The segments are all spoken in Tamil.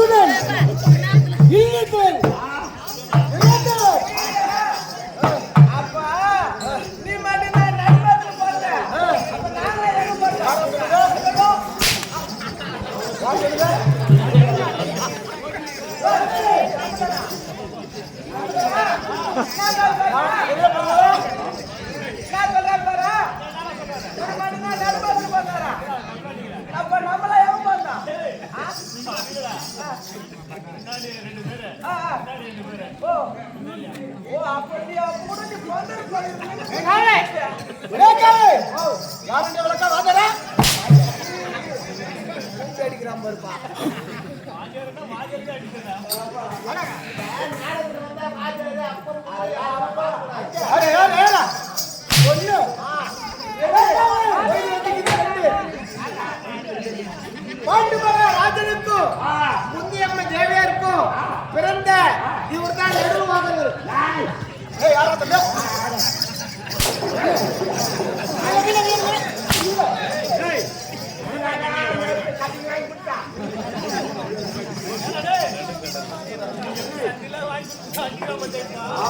அர்ஜுனன் இல்லை அடிக்கிறான் பாருப்பா ஒண்ணு பாட்டு பாரு ராஜனுக்கும் முந்தியம்ம தேவியாருக்கும் பிறந்த இவர் தான் நெருவாதவர் ஆ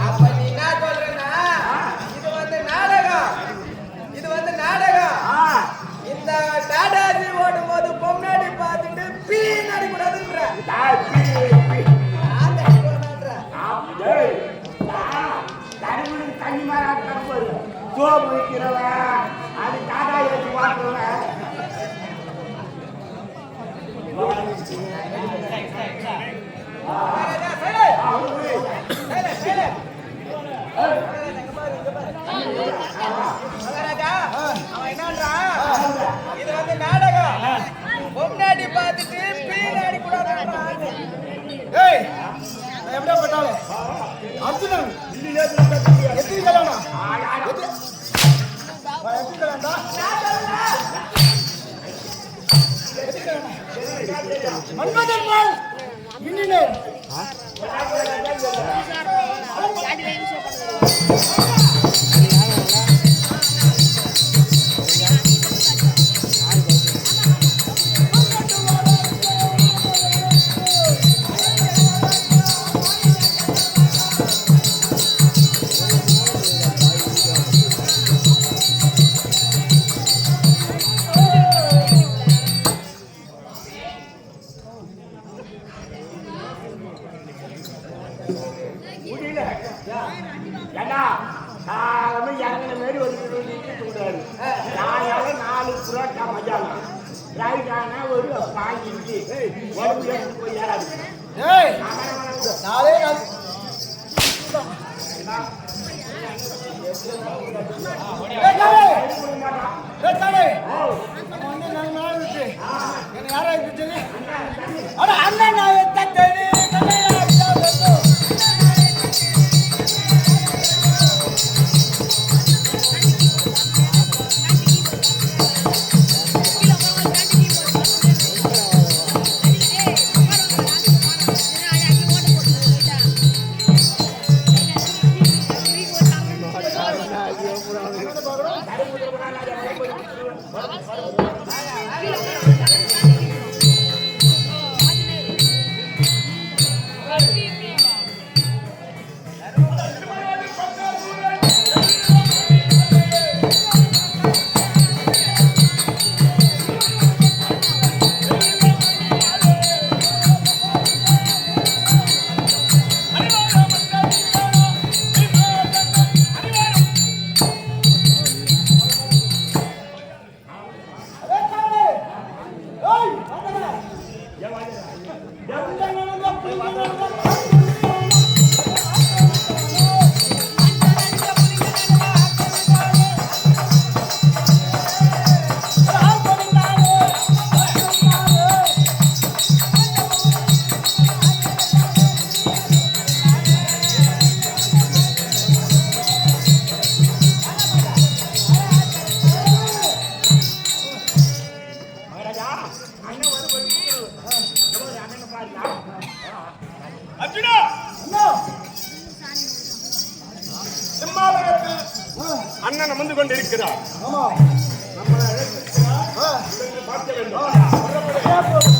அப்ப நீ என்ன சொல்றனா இது வந்து நாடகம். இது வந்து நாடகம். இந்த டாடாஜி ஓடும் போது பொம்னாடி பார்த்துட்டு பீ நடிக்கூடாதுன்ற தண்ணி மாறாட்டு அது டாடா எடுத்து பார்க்கிறவன் மகாராஜா அவன் மன்மதன் பால் மின்னினர் Gracias. பாய் இருக்கு உடம்பு எடுத்து போய் யாராவது நாளே நாள். என்ன யாராவது அண்ணன் நான் அர்ஜுனா! சிம்மாதனத்தில் அண்ணன் அமர்ந்து கொண்டிருக்கிறார் நம்ம அழைத்து பார்க்க வேண்டும்.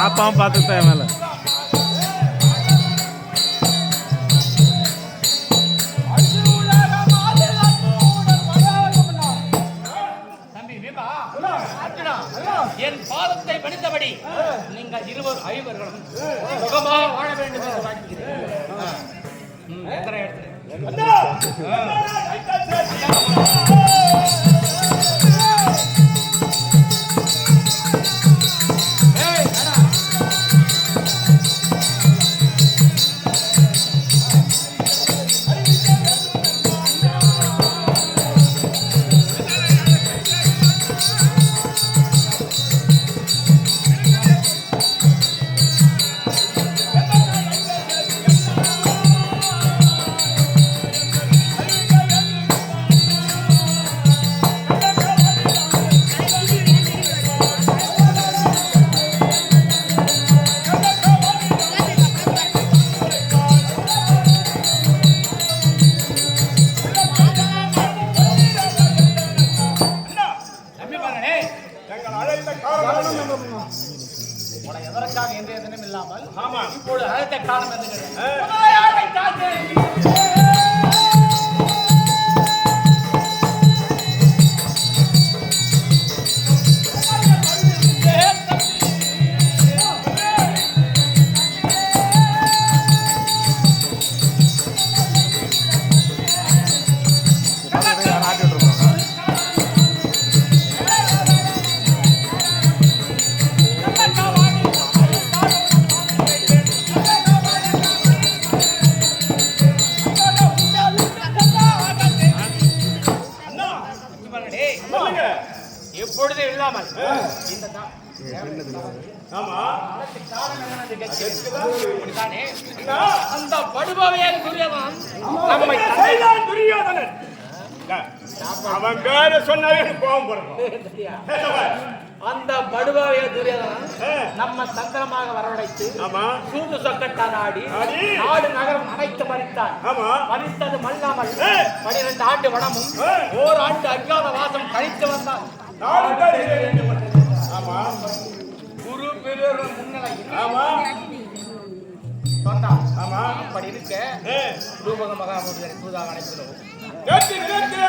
ஆப்பாவும் பார்த்துட்டு தான் மேலே என் பாதத்தை பணித்தபடி நீங்கள் இருவர் ஐவர்களும் சுகமாக வாழ வேண்டும் என்று வாழ்த்துகிறேன் எத்தனை இடத்துல ஆமா? அந்த படுபவையான துரியவன் நம்மை செய்தான் துரியோதனன் அவன் பேர எனக்கு கோபம் பிறக்கும் அந்த படுபாவைய துரியோதனன் ஆ. நம்ம தந்திரமாக வரவழைத்து சூது சொக்கட்டான் ஆடி. நாடு நகரம் அனைத்து மறித்தான் ஆமா மறித்தது மல்லாமல். பனிரெண்டு ஆண்டு வனமும் ஆ. ஓராண்டு அஜாத வாசம் கழித்து இல்லை. ஆமா ஆமா. சொன்னான் ஆமா. அப்படி இருக்க ரூபக மகாமுனிவரை தூதாக அழைக்கிறோம் நேற்று நிலத்திலே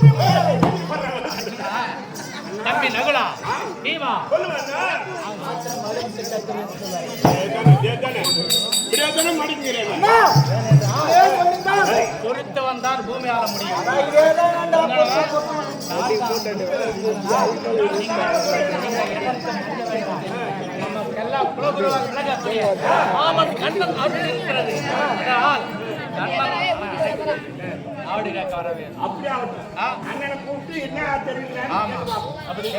தம்பி நகுலா. பீமா சொல்லுங்க பொறுத்து வந்தால் பூமி ஆள முடியும் நமக்கெல்லாம் புலபுலவாக ஆடு கேட்க வரவே அப்படி ஆகட்டும் ஆ, அண்ணனை கூப்பிட்டு என்ன. அப்படி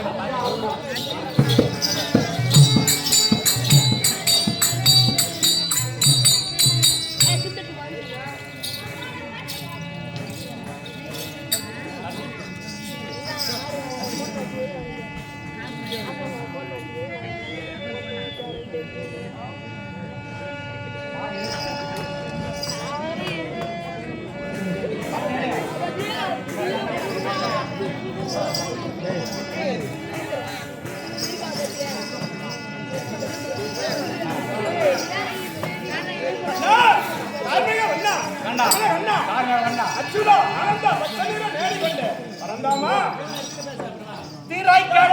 திரைக்கடல்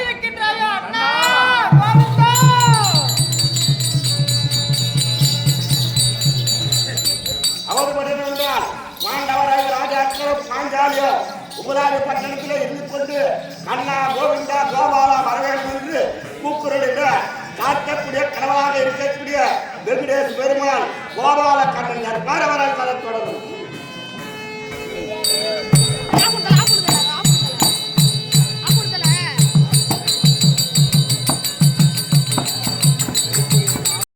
வேண்டும் அண்ணா அவர் மட்டும் என்றால் மாண்டவராய உபராஜ இருந்து கொண்டு கண்ணா கோவிந்தா கோபாலா வரவேண்டும் என்று கூக்குரலிட கனவாக இருக்கக்கூடிய வெங்கடேஷ் பெருமாள் கோபால கண்ணன் வர தொடரும்